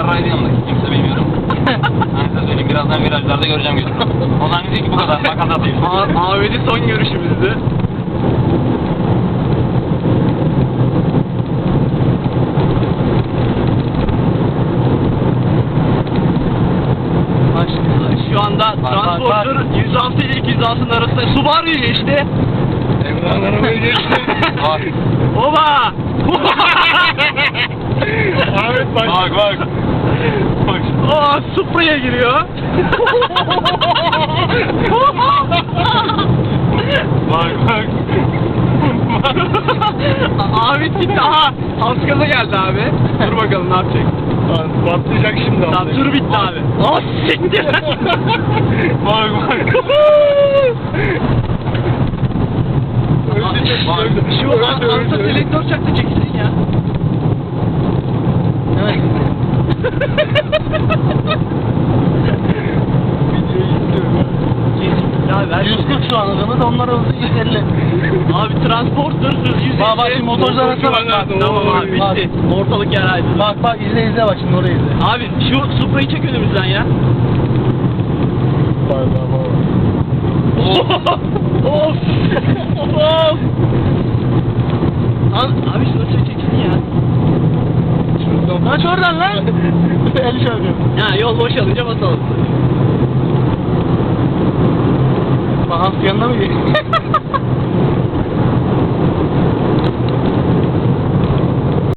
yarraydı yanındaki. Kimse bilmiyorum. ben size söyleyeyim birazdan virajlarda göreceğim gözüm. Ozan dedi ki bu kadar makas atayım. Ahmet'i son görüşümüzdü. Şu anda transportör 106 ile 206'nın arasında Subaru'yu geçti. Emrah'ın arabayı geçti. Oba! Ahmet bak. Bak bak. Bak. Aa Supra'ya giriyor. Bak bak. Ahmet gitti. Aha alt gaza geldi abi. Dur bakalım ne yapacak. Lan Patlayacak şimdi. Tamam abi. tur bitti abi. Aa siktir. Bak bak. Öldü, Bak. öldü. Şu an arsa selektör çaktı çekilsin ya. 140 şu an hızımız onlar hızlı 150. Abi transporter hız 150. Bak, bak, şimdi motorcu arasına bak, bak. Tamam abi Bak. bitti. Ortalık yer aydın. Bak bak izle izle bak şimdi orayı izle. Abi şu Supra'yı çek önümüzden ya. Of! of! Abi, abi şunu çek çeksin ya. Şuradan Kaç oradan lan? El çarpıyor. Ha yol boşalınca basalım. Bak Hans yanına mı geliyor?